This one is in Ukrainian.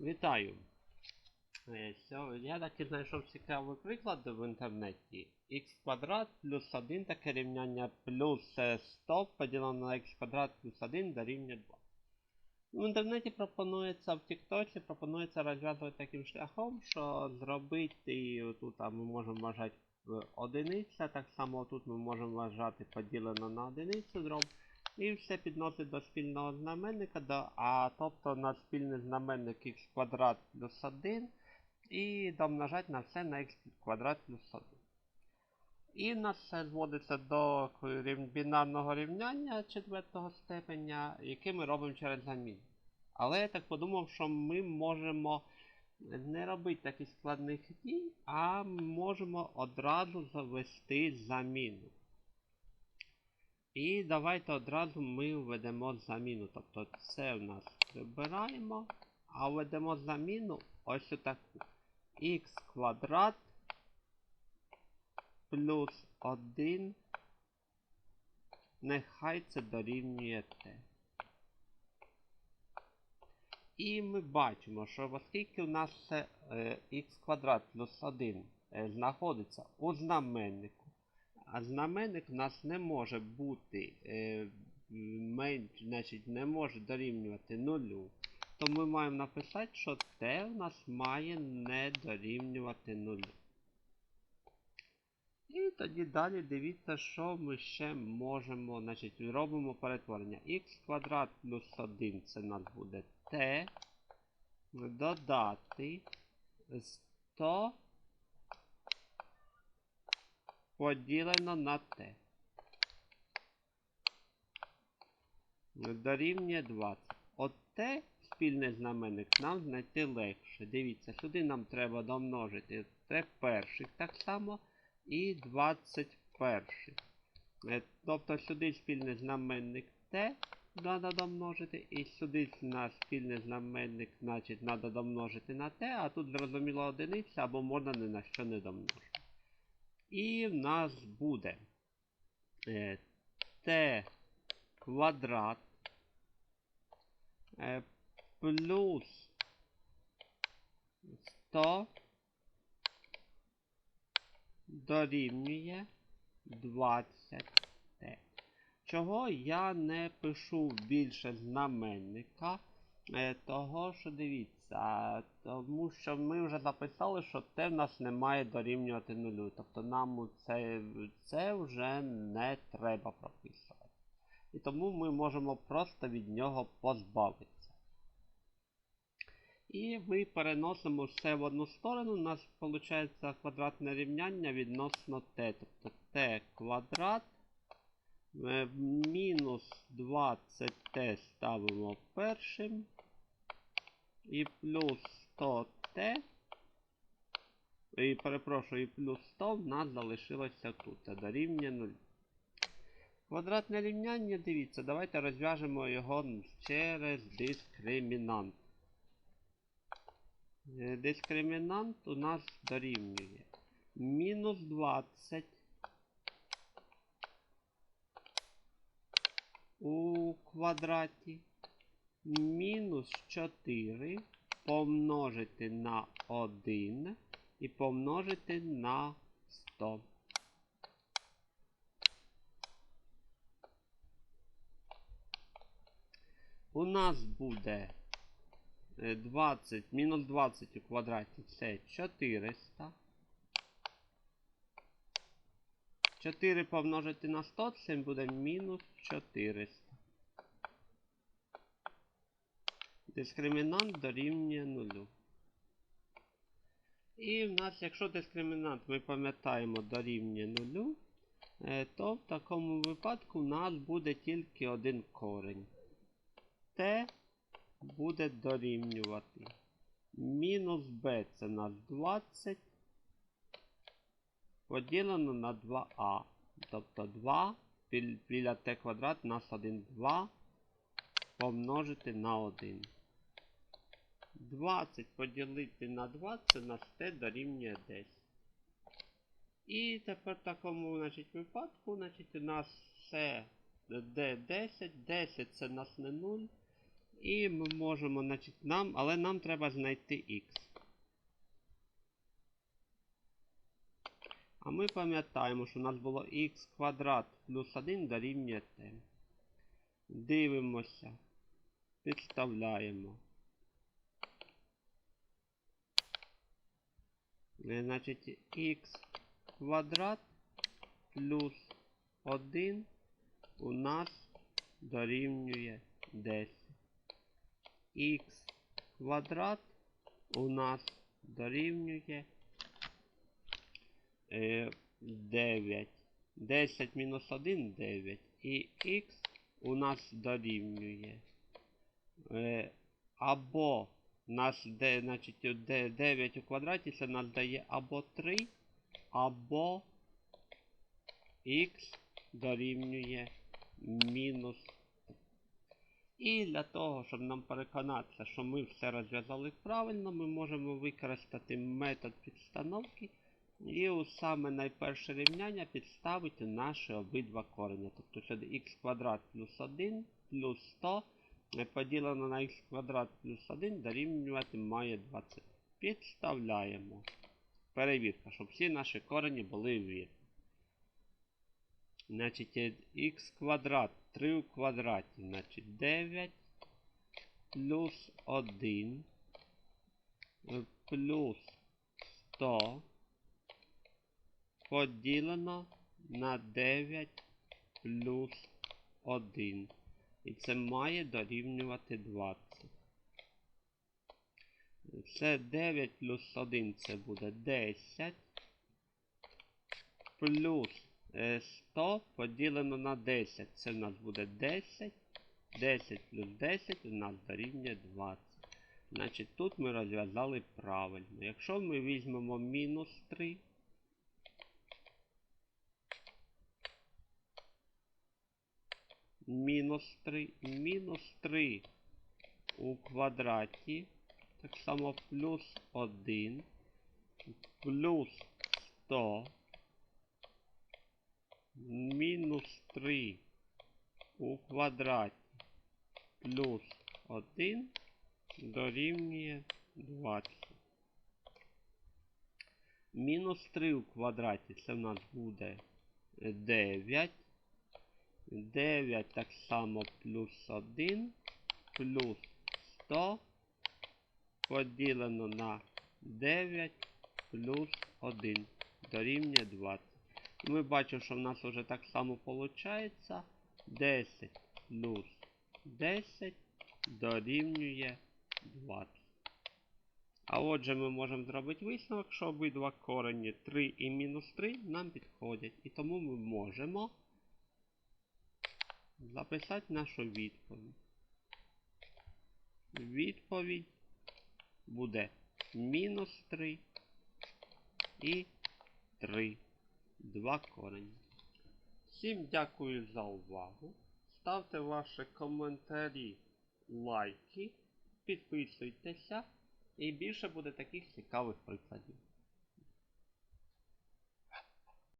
Вітаю! Е, Я таки знайшов цікавий приклад в інтернеті. х квадрат плюс 1 таке рівняння плюс е, 100 поділено на х квадрат плюс 1 дорівнює 2. В інтернеті пропонується, в Тіктоці пропонується розв'язувати таким шляхом, що зробити тут ми можемо вважати в одиниця, так само тут ми можемо вважати поділено на одиницю дроб. І все підносить до спільного знаменника, до, а тобто на спільний знаменник х квадрат плюс 1 і домножать на все на х квадрат плюс 1. І в нас все зводиться до бінарного рівняння четвертого степеня, яке ми робимо через заміну. Але я так подумав, що ми можемо не робити таких складних дій, а можемо одразу завести заміну. І давайте одразу ми введемо заміну. Тобто це в нас прибираємо, а введемо заміну ось таку. х квадрат плюс 1. Нехай це дорівнює t. І ми бачимо, що оскільки у нас це е, х квадрат плюс 1 е, знаходиться у знаменнику, а знаменник у нас не може бути е, значить, не може дорівнювати нулю, то ми маємо написати, що t у нас має не дорівнювати нулю. І тоді далі дивіться, що ми ще можемо, значить, робимо перетворення. х квадрат плюс 1 це у нас буде t. Додати 100 поділено на t. Дорівнює 20. От t, спільний знаменник, нам знайти легше. Дивіться, сюди нам треба домножити t перших так само і 21. Е, Тобто сюди спільний знаменник t треба домножити, і сюди на спільний знаменник, значить, треба домножити на t, а тут зрозуміло одиниця, або можна ні на що не домножити. І в нас буде е, t квадрат е, плюс 100 дорівнює 20 t. Чого я не пишу більше знаменника? Е, того, що дивіться, тому що ми вже записали, що t в нас не має дорівнювати нулю. Тобто нам це, це вже не треба прописувати. І тому ми можемо просто від нього позбавитися. І ми переносимо все в одну сторону. У нас виходить квадратне рівняння відносно t. Тобто t квадрат е, мінус 20t ставимо першим. І плюс 100t. І перепрошую, і плюс 100 в нас залишилося тут. Це дорівнює 0. Квадратне рівняння, дивіться, давайте розв'яжемо його через дискримінант. Е, Дискримінант у нас дорівнює мінус 20 у квадраті мінус 4 помножити на 1 і помножити на 100. У нас буде е, 20, мінус 20 у квадраті це 400. 4 помножити на 100, це буде мінус 400. Дискримінант дорівнює 0. І в нас, якщо дискримінант, ми пам'ятаємо, дорівнює 0, е, то в такому випадку у нас буде тільки один корень. Т буде дорівнювати. Мінус b це у нас 20 поділено на 2а. Тобто 2 біля t квадрат у нас 1 2 помножити на 1. 20 поділити на 2 це нас t дорівнює 10. І тепер в такому значить, випадку значить, у нас все d10. 10 це нас не 0. І ми можемо, значить, нам, але нам треба знайти х. А ми пам'ятаємо, що у нас було х квадрат плюс 1 дорівнює t. Дивимося. Підставляємо. Значить, х квадрат плюс 1 у нас дорівнює 10. х квадрат у нас дорівнює е, 9. 10 мінус 1 9. І х у нас дорівнює. Е, або наш де, значить, де, 9 у квадраті це нас дає або 3, або х дорівнює мінус. І для того, щоб нам переконатися, що ми все розв'язали правильно, ми можемо використати метод підстановки і у саме найперше рівняння підставити наші обидва корення. Тобто сюди х квадрат плюс 1 плюс 100 е, поділено на х квадрат плюс 1 дорівнювати має 20. Підставляємо. Перевірка, щоб всі наші корені були вірні. Значить, х квадрат 3 у квадраті, значить 9 плюс 1 е, плюс 100 поділено на 9 плюс 1. І це має дорівнювати 20. Це 9 плюс 1 це буде 10. Плюс е, 100 поділено на 10. Це в нас буде 10. 10 плюс 10 у нас дорівнює 20. Значить, тут ми розв'язали правильно. Якщо ми візьмемо мінус 3, мінус 3, мінус 3 у квадраті, так само плюс 1, плюс 100, мінус 3 у квадраті плюс 1 дорівнює 20. Мінус 3 у квадраті це в нас буде 9. 9 так само плюс 1 плюс 100 поділено на 9 плюс 1 дорівнює 20. Ми бачимо, що в нас вже так само виходить 10 плюс 10 дорівнює 20. А отже, ми можемо зробити висновок, що обидва корені 3 і мінус 3 нам підходять. І тому ми можемо записати нашу відповідь. Відповідь буде мінус 3 і 3. Два корені. Всім дякую за увагу. Ставте ваші коментарі, лайки, підписуйтеся і більше буде таких цікавих прикладів.